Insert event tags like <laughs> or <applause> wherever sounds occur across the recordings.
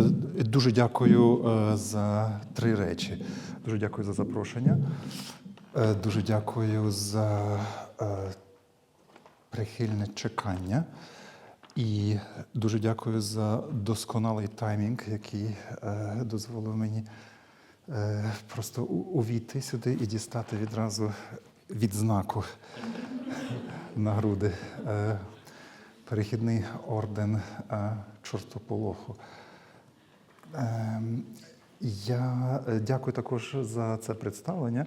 Е, Дуже дякую е, за три речі. Дуже дякую за запрошення. Е, Дуже дякую за прихильне чекання. І дуже дякую за досконалий таймінг, який дозволив мені просто увійти сюди і дістати відразу відзнаку <laughs> на груди. Перехідний орден чортополоху. Ем, Я е, дякую також за це представлення,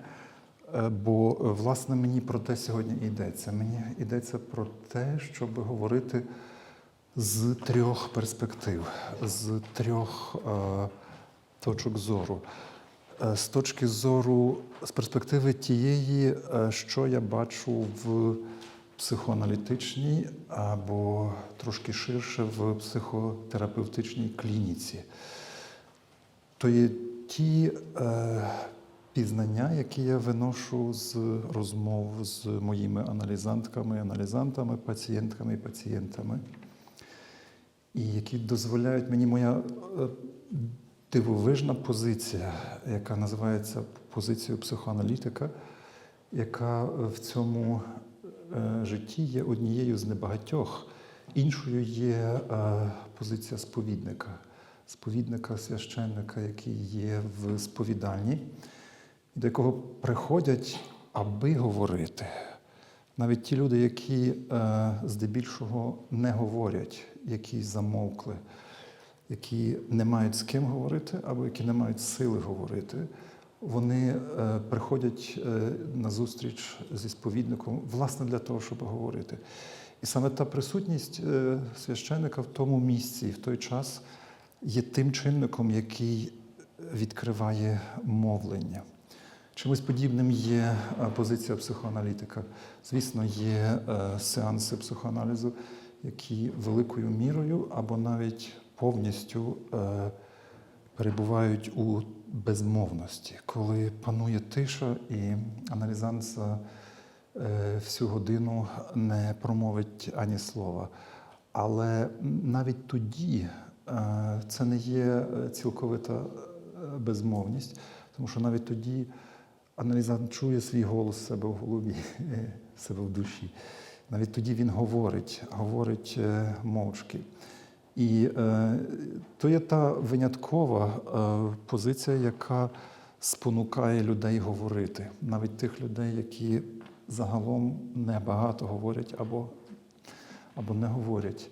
е, бо е, власне мені про те сьогодні йдеться. Мені йдеться про те, щоб говорити з трьох перспектив, з трьох е, точок зору. З точки зору, з перспективи тієї, що я бачу в психоаналітичній або трошки ширше в психотерапевтичній клініці. То є ті е, пізнання, які я виношу з розмов з моїми аналізантками, аналізантами, пацієнтками і пацієнтами, і які дозволяють мені моя е, дивовижна позиція, яка називається позицією психоаналітика, яка в цьому е, житті є однією з небагатьох. Іншою є е, позиція сповідника, сповідника, священника, який є в сповідальні, до якого приходять, аби говорити. Навіть ті люди, які е, здебільшого не говорять, які замовкли, які не мають з ким говорити, або які не мають сили говорити, вони е, приходять е, на зустріч зі сповідником власне для того, щоб говорити. І саме та присутність священика в тому місці в той час є тим чинником, який відкриває мовлення. Чимось подібним є е, позиція психоаналітика. Звісно, є е, сеанси психоаналізу, які великою мірою або навіть повністю е, перебувають у безмовності, коли панує тиша і аналізант за е, всю годину не промовить ані слова. Але навіть тоді це не є е, цілковита е, безмовність, тому що навіть тоді аналізант чує свій голос себе в голові, <laughs> е, себе в душі. Навіть тоді він говорить, говорить е, мовчки. І е, то є та виняткова е, позиція, яка спонукає людей говорити, навіть тих людей, які загалом небагато говорять або, або не говорять.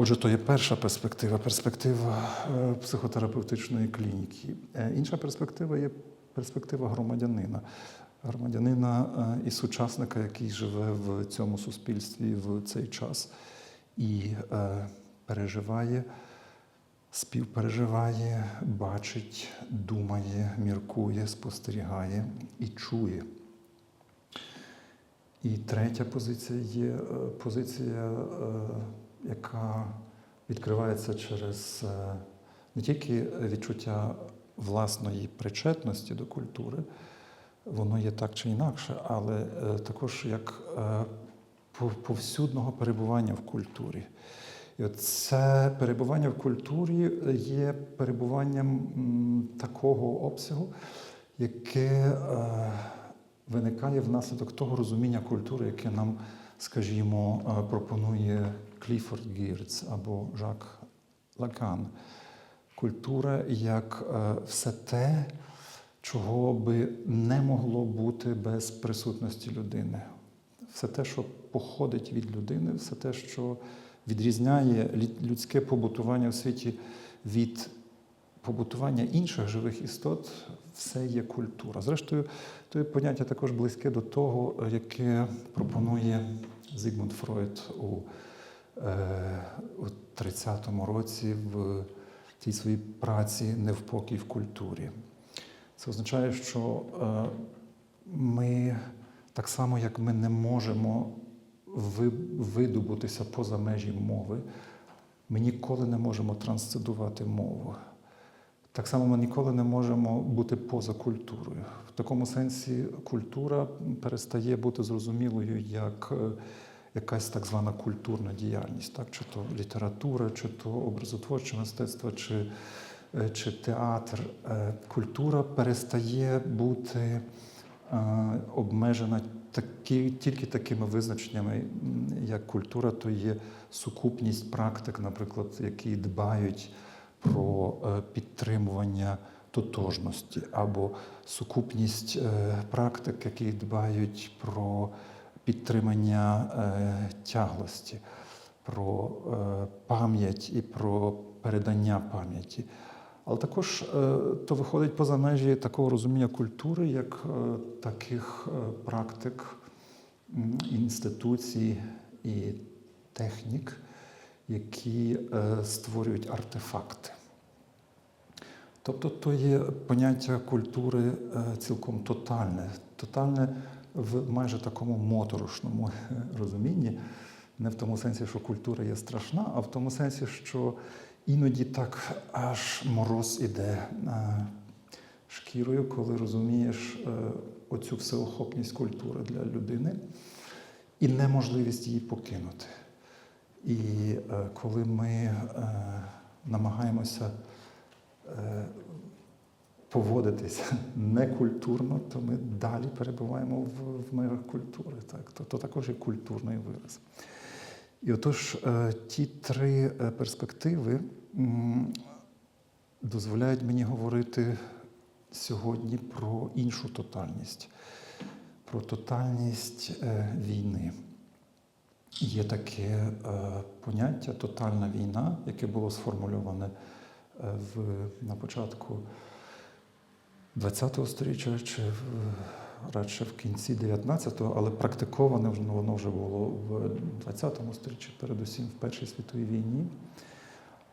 Отже, то є перша перспектива, перспектива е, психотерапевтичної клініки. Е, Інша перспектива є перспектива громадянина. Громадянина е, і сучасника, який живе в цьому суспільстві в цей час і переживає, співпереживає, бачить, думає, міркує, спостерігає і чує. І третя позиція є позиція, яка відкривається через е, не тільки відчуття власної причетності до культури, воно є так чи інакше, але е, також як е, повсюдного перебування в культурі. І це перебування в культурі є перебуванням такого обсягу, яке виникає внаслідок того розуміння культури, яке нам, скажімо, пропонує Кліфорд Гірц або Жак Лакан. Культура як е, все те, чого би не могло бути без присутності людини. Все те, що походить від людини, все те, що відрізняє людське побутування у світі від побутування інших живих істот, все є культура. Зрештою, то поняття також близьке до того, яке пропонує Зігмунд Фройд у, е, у 30-му році в тій своїй праці Невпокій в культурі. Це означає, що е, ми так само, як ми не можемо видобутися поза межі мови, ми ніколи не можемо трансцендувати мову. Так само ми ніколи не можемо бути поза культурою. В такому сенсі культура перестає бути зрозумілою як, е, якась так звана культурна діяльність, так? чи то література, чи то образотворче мистецтво, чи, е, чи театр. Е, Культура перестає бути е, обмежена такі, тільки такими визначеннями, як культура, то є сукупність практик, наприклад, які дбають про підтримування тотожності, або сукупність практик, які дбають про підтримання е, тяглості, про е, пам'ять і про передання пам'яті. Але також е, то виходить поза межі такого розуміння культури, як таких практик, інституцій і технік, які створюють артефакти. Тобто то є поняття культури цілком тотальне, тотальне в майже такому моторошному е, розумінні, не в тому сенсі, що культура є страшна, а в тому сенсі, що іноді так аж мороз іде е, шкірою, коли розумієш е, оцю всеохопність культури для людини і неможливість її покинути. І коли ми намагаємося поводитися <laughs> некультурно, то ми далі перебуваємо в, в межах культури. Так? То, то також є культурний вираз. І отож, е, ті три е, перспективи дозволяють мені говорити сьогодні про іншу тотальність, про тотальність е, війни. Є таке поняття тотальна війна, яке було сформульоване в, на початку ХХ століття чи радше в кінці 19-го, але практиковане воно вже було в 20 столітті, передусім в Першій світовій війні.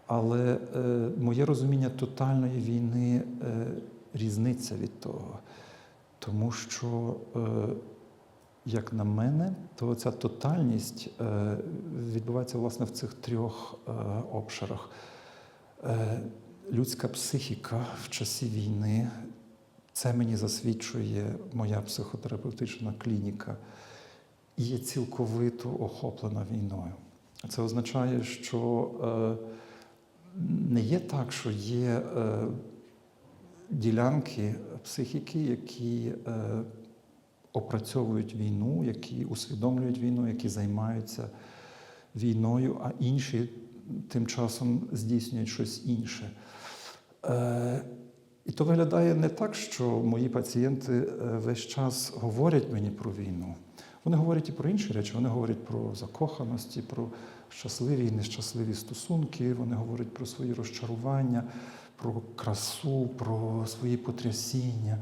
Але е, моє розуміння тотальної війни е, різниця від того, тому що, е, як на мене, то ця тотальність е, відбувається власне в цих трьох е, обширах. Е, людська психіка в часі війни, це мені засвідчує моя психотерапевтична клініка, є цілковито охоплена війною. Це означає, що е, не є так, що є е, ділянки психіки, які е, опрацьовують війну, які усвідомлюють війну, які займаються війною, а інші тим часом здійснюють щось інше. Е, і то виглядає не так, що мої пацієнти е, весь час говорять мені про війну. Вони говорять і про інші речі, вони говорять про закоханості, про щасливі і нещасливі стосунки, вони говорять про свої розчарування, про красу, про свої потрясіння,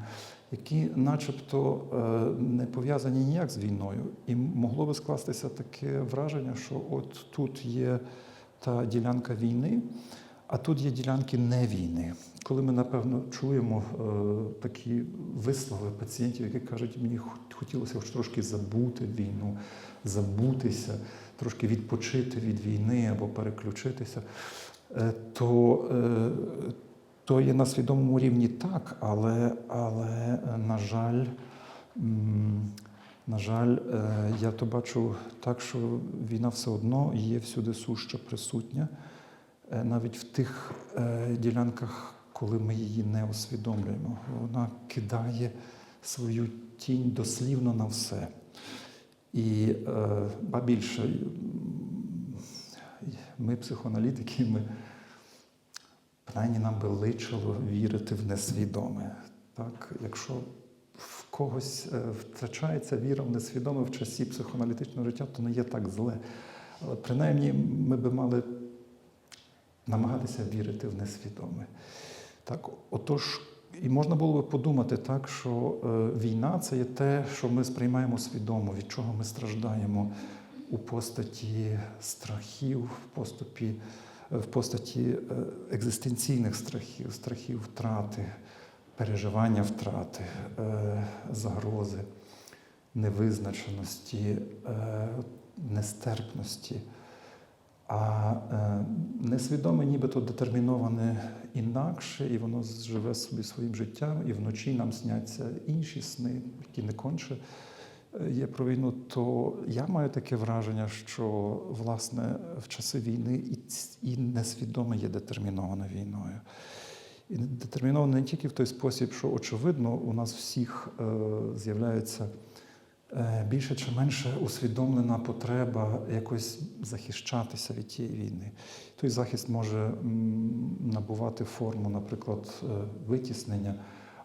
які начебто е, не пов'язані ніяк з війною. І могло би скластися таке враження, що от тут є та ділянка війни, а тут є ділянки не війни. Коли ми, напевно, чуємо е, такі вислови пацієнтів, які кажуть, мені хот- хотілося хоч трошки забути війну, забутися, трошки відпочити від війни або переключитися, е, то, е, то є на свідомому рівні так, але, але е, на жаль, на жаль, е, я то бачу так, що війна все одно є всюди суща присутня, навіть в тих е, ділянках, коли ми її не усвідомлюємо. Вона кидає свою тінь дослівно на все. І е, ба більше, ми, психоаналітики, ми принаймні нам би личило вірити в несвідоме. Так? Якщо в когось е, втрачається віра в несвідоме в часі психоаналітичного життя, то не є так зле. Але принаймні ми би мали намагатися вірити в несвідоме. Так, отож, і можна було би подумати так, що е, війна це є те, що ми сприймаємо свідомо, від чого ми страждаємо у постаті страхів, в поступі, е, в постаті е, екзистенційних страхів, страхів втрати, переживання втрати, загрози, невизначеності, нестерпності. А е, несвідоме нібито детерміноване інакше, і воно живе собі своїм життям, і вночі нам сняться інші сни, які не конче е, є про війну, то я маю таке враження, що власне в часи війни і, несвідоме є детерміновано війною. І детерміновано не тільки в той спосіб, що очевидно у нас всіх е, з'являється е, більше чи менше усвідомлена потреба якось захищатися від тієї війни. Той захист може набувати форму, наприклад, е, витіснення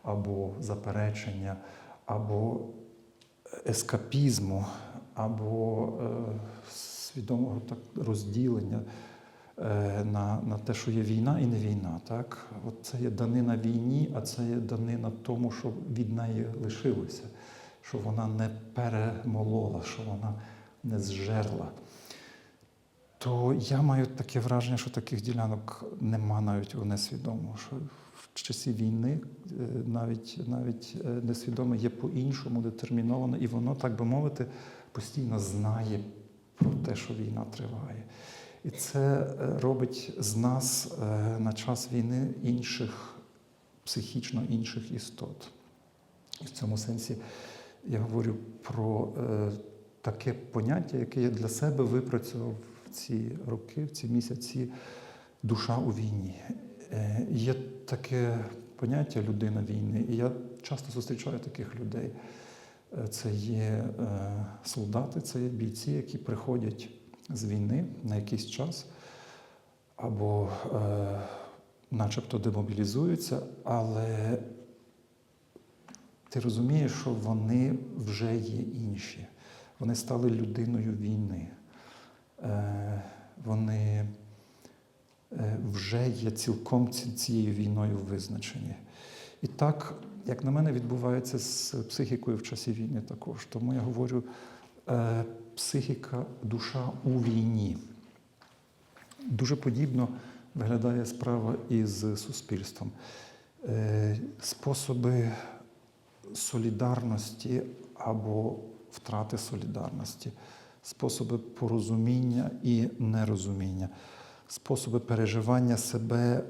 або заперечення, або ескапізму, або е, свідомого так, розділення е, на, на те, що є війна і не війна. Так? От це є данина війні, а це є данина тому, що від неї лишилося, що вона не перемолола, що вона не зжерла. То я маю таке враження, що таких ділянок нема навіть у несвідомому. Що в часі війни е, навіть, навіть е, несвідоме є по-іншому детерміновано, і воно, так би мовити, постійно знає про те, що війна триває. І це е, робить з нас на час війни інших, психічно інших істот. І в цьому сенсі я говорю про е, таке поняття, яке я для себе випрацював в ці роки, в ці місяці душа у війні. Е, Є таке поняття людина війни, і я часто зустрічаю таких людей. Е, Це є солдати, це є бійці, які приходять з війни на якийсь час або начебто демобілізуються, але ти розумієш, що вони вже є інші. Вони стали людиною війни. Е, Вони е, вже є цілком цією війною визначені. І так, як на мене, відбувається з психікою в часі війни також. Тому я говорю, е, психіка, душа у війні. Дуже подібно виглядає справа із суспільством. Способи солідарності або втрати солідарності, способи порозуміння і нерозуміння, способи переживання себе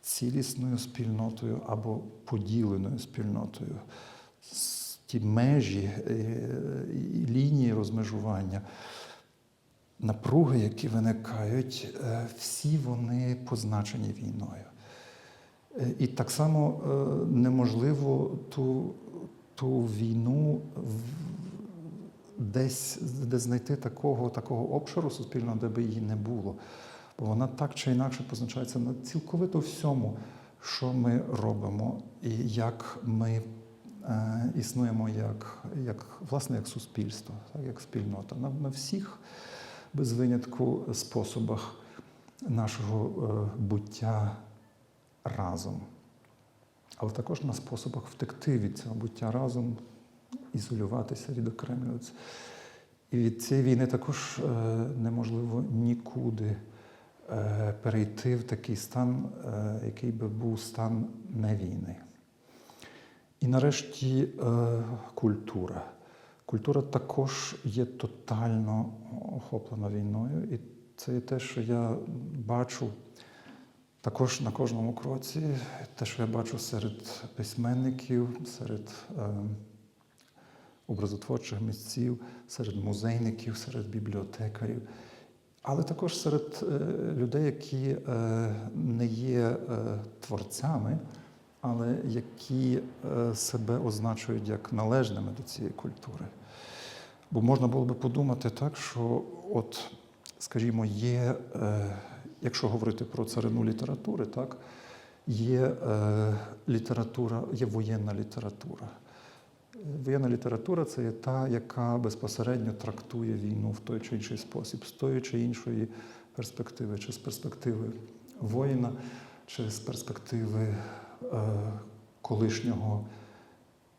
цілісною спільнотою або поділеною спільнотою. Ті межі е, і лінії розмежування, напруги, які виникають, е, всі вони позначені війною. Е, І так само е, неможливо ту, ту війну десь де знайти такого, такого обширу суспільного, де би її не було. Бо вона так чи інакше позначається на цілковито всьому, що ми робимо, і як ми е, існуємо як, як, власне, як суспільство, так, як спільнота. На, на всіх без винятку способах нашого е, буття разом, але також на способах втекти від цього буття разом, ізолюватися, відокремлюватися. І від цієї війни також е, неможливо нікуди е, перейти в такий стан, е, який би був стан не війни. І нарешті культура. Культура також є тотально охоплена війною, і це є те, що я бачу також на кожному кроці, те, що я бачу серед письменників, серед е, образотворчих митців, серед музейників, серед бібліотекарів, але також серед е, людей, які е, не є е, творцями, але які е, себе означують як належними до цієї культури. Бо можна було би подумати так, що, от, скажімо, є, е, якщо говорити про царину літератури, так, є е, література, є воєнна література. Воєнна література це є та, яка безпосередньо трактує війну в той чи інший спосіб, з тої чи іншої перспективи, чи з перспективи воїна, чи з перспективи е, колишнього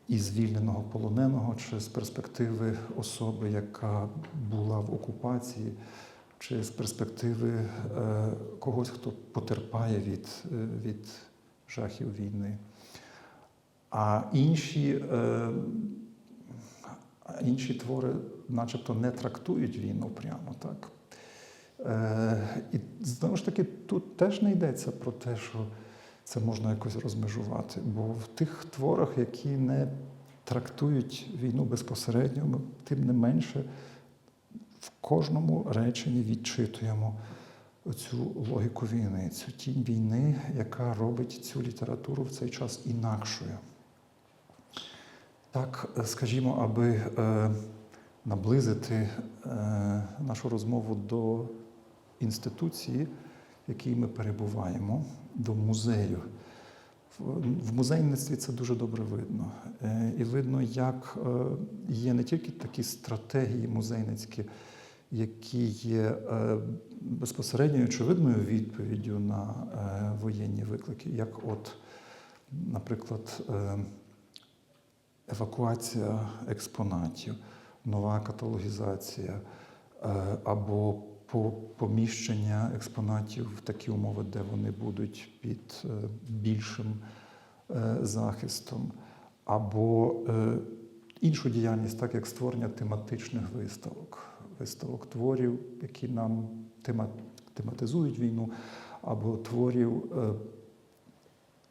і звільненого полоненого, чи з перспективи особи, яка була в окупації, чи з перспективи е, когось, хто потерпає від, е, від жахів війни. А інші, е, інші твори, начебто, не трактують війну прямо так. І знову ж таки, тут теж не йдеться про те, що це можна якось розмежувати. Бо в тих творах, які не трактують війну безпосередньо, тим не менше в кожному реченні відчитуємо цю логіку війни, цю тінь війни, яка робить цю літературу в цей час інакшою. Так, е, скажімо, аби е, наблизити е, нашу розмову до інституції, в якій ми перебуваємо, до музею. В- музейництві це дуже добре видно. Е, І видно, як е, є не тільки такі стратегії музейницькі, які є е, безпосередньою очевидною відповіддю на е, воєнні виклики, як от, наприклад, е, евакуація експонатів, нова каталогізація або поміщення експонатів в такі умови, де вони будуть під більшим захистом, або іншу діяльність, так як створення тематичних виставок, виставок творів, які нам тематизують війну, або творів е,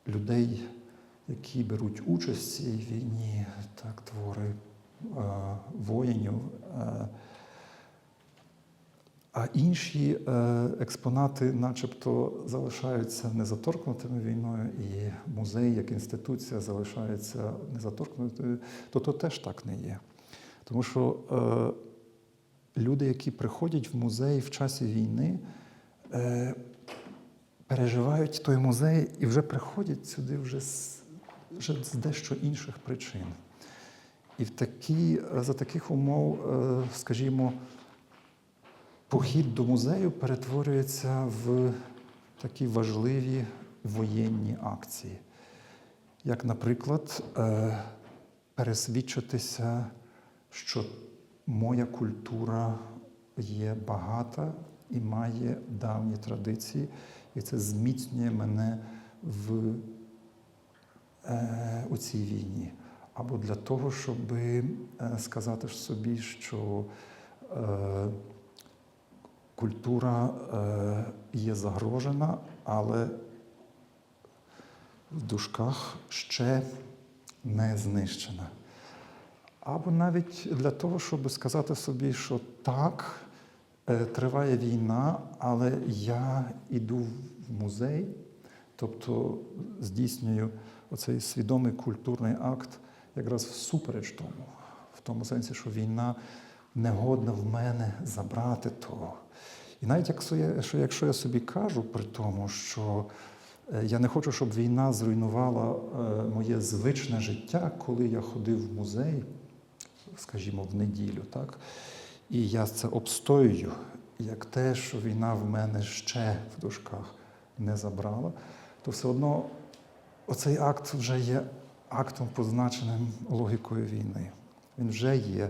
людей, які беруть участь в цій війні, так, твори е, воїнів. Е, а інші експонати, начебто, залишаються незаторкнутими війною, і музей як інституція залишається незаторкнутою, то то теж так не є. Тому що люди, які приходять в музей в часі війни, е, переживають той музей і вже приходять сюди вже з, вже з дещо інших причин. І в такі, за таких умов, е, скажімо, похід до музею перетворюється в такі важливі воєнні акції. Як, наприклад, е, пересвідчитися, що моя культура є багата і має давні традиції, і це зміцнює мене в е, у цій війні. Або для того, щоб е, сказати собі, що е, культура е, є загрожена, але в дужках ще не знищена. Або навіть для того, щоб сказати собі, що так, е, триває війна, але я йду в музей, тобто здійснюю оцей свідомий культурний акт якраз всупереч тому, в тому сенсі, що війна не годна в мене забрати того. І навіть якщо я собі кажу при тому, що е, я не хочу, щоб війна зруйнувала е, моє звичне життя, коли я ходив в музей, скажімо, в неділю, так? І я це обстоюю, як те, що війна в мене ще в дужках не забрала, то все одно оцей акт вже є актом, позначеним логікою війни. Він вже є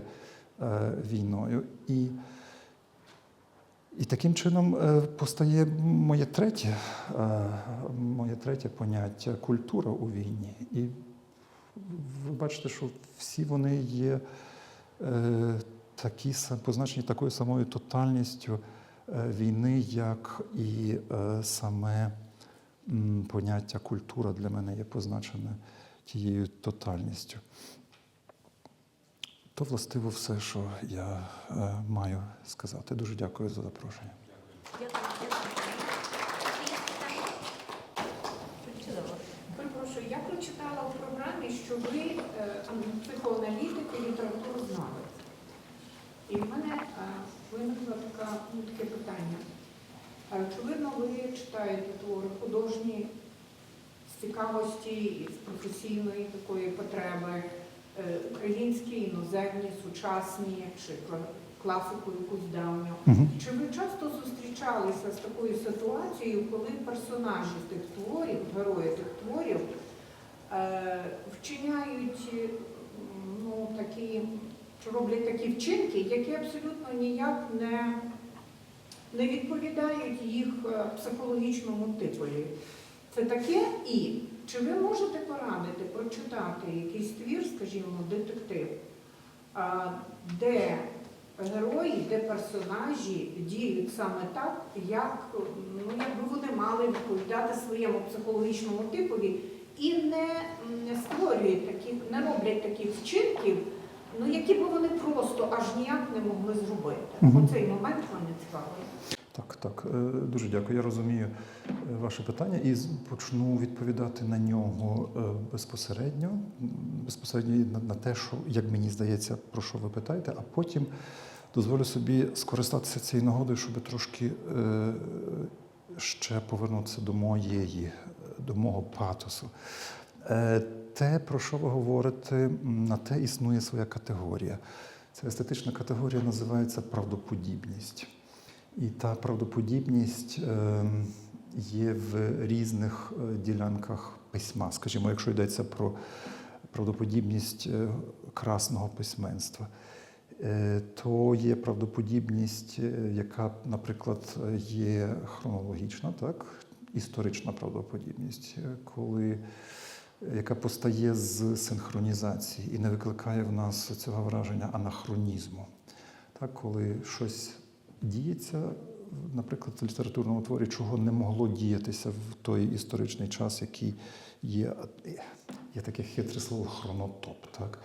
е, війною. І, і таким чином е, постає моє третє, е, моє третє поняття культура у війні. І ви бачите, що всі вони є такі, позначені такою самою тотальністю е, війни, як і е, саме поняття культура для мене є позначене тією тотальністю. То властиво все, що я е, маю сказати. Дуже дякую за запрошення. Чудово. Перепрошую, я прочитала що ви е, психоаналітик і літературознавець. І в мене е, виникла така, ну, таке питання. Е, Очевидно, ви читаєте твори художні з цікавості і з професійної такої потреби, е, українські, іноземні, сучасні чи класику якусь давню. Мгм. Чи ви часто зустрічалися з такою ситуацією, коли персонажі тих творів, герої тих творів, е, вчиняють е, ну, такі, чи роблять такі вчинки, які абсолютно ніяк не, не відповідають їх е, психологічному типові? Це таке і чи ви можете порадити прочитати якийсь твір, скажімо, детектив, де герої, де персонажі діють саме так, як ну, якби вони мали відповідати своєму психологічному типові, і не створюють таких, не роблять таких вчинків, ну які б вони просто аж ніяк не могли зробити. Мгм. Оцей момент мене цікавий. Так, так, е, дуже дякую. Я розумію е, ваше питання і почну відповідати на нього е, безпосередньо, безпосередньо на, те, що як мені здається, про що ви питаєте, а потім дозволю собі скористатися цією нагодою, щоб трошки ще повернутися до моєї, до мого патосу. Е, Те, про що ви говорите, на те існує своя категорія. Ця естетична категорія називається правдоподібність. І та правдоподібність е, є в різних е, ділянках письма. Скажімо, якщо йдеться про правдоподібність е, красного письменства, то є правдоподібність, яка, наприклад, є хронологічна, так? Історична правдоподібність, е, коли яка постає з синхронізації і не викликає в нас цього враження анахронізму. Так, коли щось діється, наприклад, в літературному творі, чого не могло діятися в той історичний час, який є, є таке хитре слово хронотоп. Так?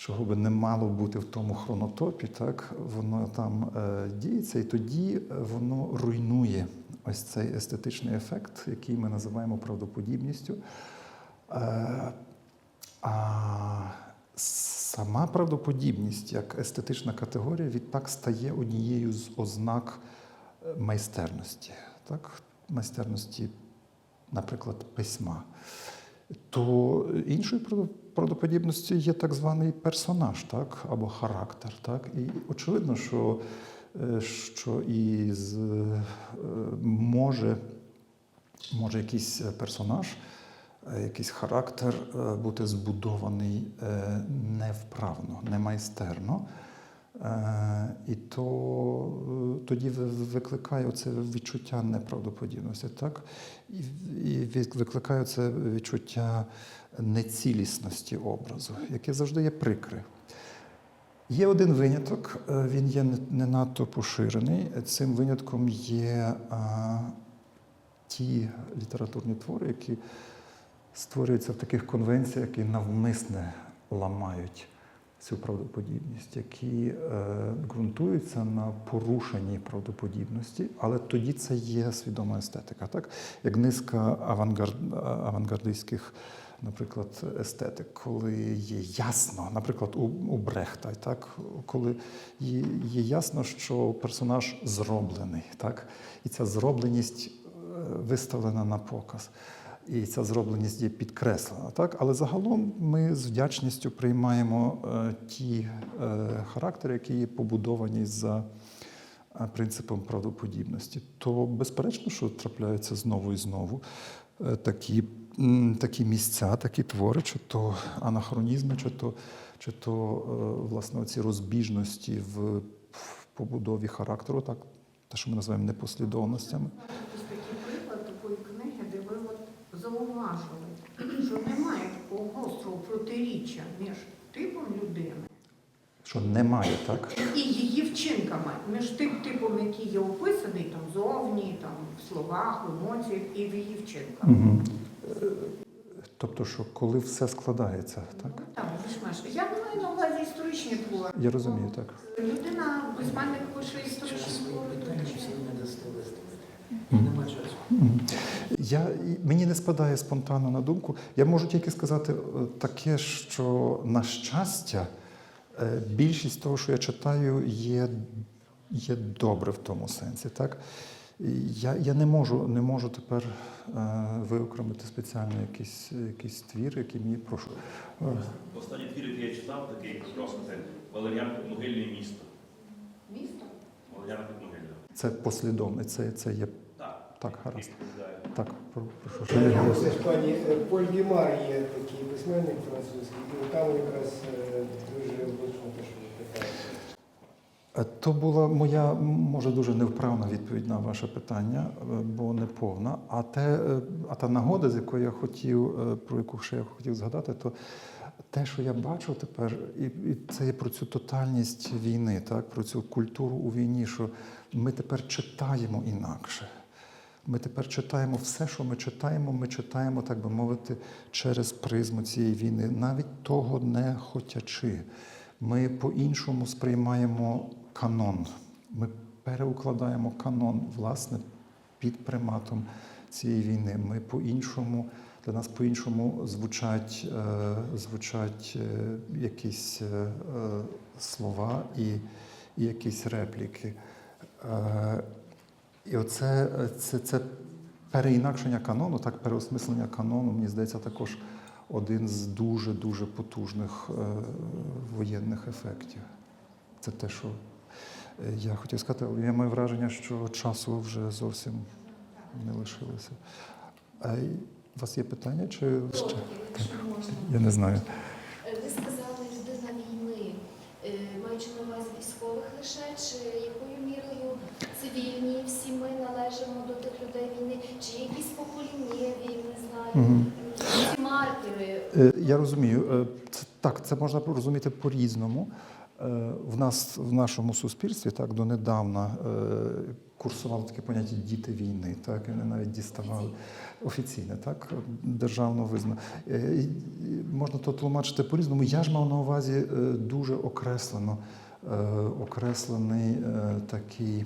Чого би не мало бути в тому хронотопі, так, воно там е, діється, і тоді е, воно руйнує ось цей естетичний ефект, який ми називаємо правдоподібністю. Е, а сама правдоподібність як естетична категорія відтак стає однією з ознак майстерності, так? майстерності, наприклад, письма. То іншою правдо- правдоподібністю є так званий персонаж, так? або характер. Так? І очевидно, що, е, що і з, е, може, може якийсь персонаж е, якийсь характер бути збудований невправно, не майстерно. Е, І то е, тоді викликає це відчуття неправдоподібності, так? І, викликає це відчуття нецілісності образу, яке завжди є прикре. Є один виняток, е, він є не- надто поширений. Цим винятком є ті літературні твори, які створюються в таких конвенціях, які навмисне ламають цю правдоподібність, які е, ґрунтуються на порушенні правдоподібності, але тоді це є свідома естетика, так? Як низка авангард, авангардистських, наприклад, естетик, коли є ясно, наприклад, у, у Брехта, так? коли є, є ясно, що персонаж зроблений, так? і ця зробленість е, виставлена на показ. І ця зробленість є підкреслена. Так? Але загалом ми з вдячністю приймаємо е, ті е, характери, які є побудовані за е, принципом правдоподібності. То безперечно, що трапляються знову і знову такі, такі місця, такі твори, чи то анахронізми, чи то, чи то власне ці розбіжності в побудові характеру, так, те, що ми називаємо непослідовностями. Ось такий приклад такої книги, де ви от зауважили, що немає такого гострого протиріччя між типом людини Що немає, так? і її вчинками, між тим типом, який є описаний там зовні, там в словах, в емоціях і в її вчинках. Угу. Тобто, що коли все складається, так? Ну, Там більш-менш. Я не маю на увазі історичні твори. Я розумію, так. Людина, письменник пише історичні твори. Нема часу. Я, мені не спадає спонтанно на думку. Я можу тільки сказати е, таке, що на щастя, е, більшість того, що я читаю, є, є добре в тому сенсі. Так? Я, я не можу, не можу тепер е, виокремити спеціально якийсь, якийсь твір, який мені прошу. Останній твір, який я читав, такий просто це Валеріан Підмогильне місто. Місто? Валеріан Підмогильне. Це послідовне, це, це є Так. гаразд. Так, про- прошу. Це ж пані Поль Дімар є такий письменник французький, і там якраз е, дуже влучно те, що ви питаєте. Е, То була моя, може, дуже невправна відповідь на ваше питання, е, бо не повна. А, те, а та нагода, з якою я хотів, про яку ще я хотів згадати, то те, що я бачу тепер, і, і це є про цю тотальність війни, так, про цю культуру у війні, що ми тепер читаємо інакше. Ми тепер читаємо все, що ми читаємо, ми читаємо, так би мовити, через призму цієї війни, навіть того не хотячи. Ми по-іншому сприймаємо канон. Ми переукладаємо канон, власне, під приматом цієї війни. Ми по-іншому, для нас по-іншому звучать, е, звучать е, якісь е, е, слова і, і якісь репліки. Е, і оце е, це, це переінакшення канону, так переосмислення канону, мені здається, також один з дуже-дуже потужних е, воєнних ефектів. Це те, що е, я хотів сказати, але я маю враження, що часу вже зовсім не лишилося. А у вас є питання? Чи ще? Я не знаю. Е, Ви сказали людина війни, Е, маючи на увазі військових лише, чи якою мірою цивільні всі ми належимо до тих людей війни, чи є якісь поколіннєві, не знаю, Мгм. ці маркери. Е, Я розумію. Е, Це, так, це можна розуміти по-різному. Е, В нас в нашому суспільстві так донедавна е, курсувало таке поняття діти війни. Так, і вони навіть діставали офіційне, так, державно визнано. Можна то тлумачити по-різному. Я ж мав на увазі дуже окреслено, окреслений такий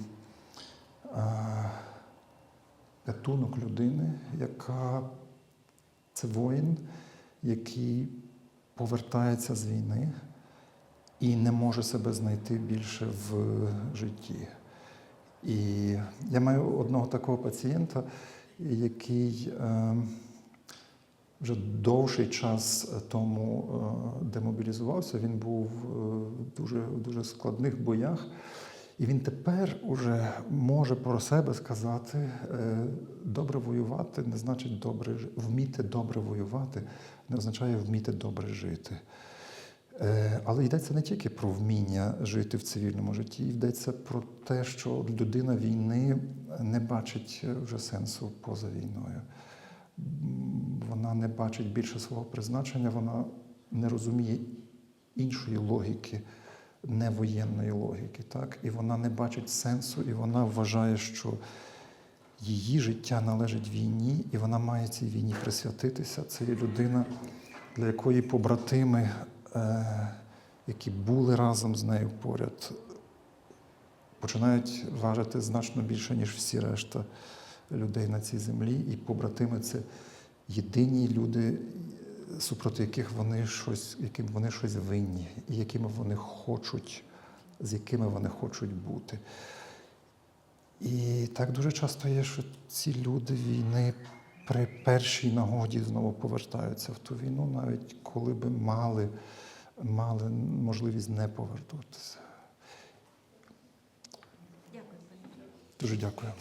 гатунок людини, яка це воїн, який повертається з війни і не може себе знайти більше в житті. І я маю одного такого пацієнта, який е, вже довший час тому е, демобілізувався. Він був е, в дуже, дуже складних боях. І він тепер уже може про себе сказати: е, добре воювати не значить добре вміти добре воювати, не означає вміти добре жити. Е, Але йдеться не тільки про вміння жити в цивільному житті, йдеться про те, що людина війни не бачить вже сенсу поза війною. Вона не бачить більше свого призначення, вона не розуміє іншої логіки, не воєнної логіки. Так? І вона не бачить сенсу, і вона вважає, що її життя належить війні, і вона має цій війні присвятитися. Це є людина, для якої побратими, е, які були разом з нею поряд, починають важити значно більше, ніж всі решта людей на цій землі. І побратими це єдині люди, супроти яких вони щось, яким вони щось винні, і якими вони хочуть, з якими вони хочуть бути. І так дуже часто є, що ці люди війни при першій нагоді знову повертаються в ту війну, навіть коли би мали, мали можливість не повернутися. Дякую. Дуже дякую.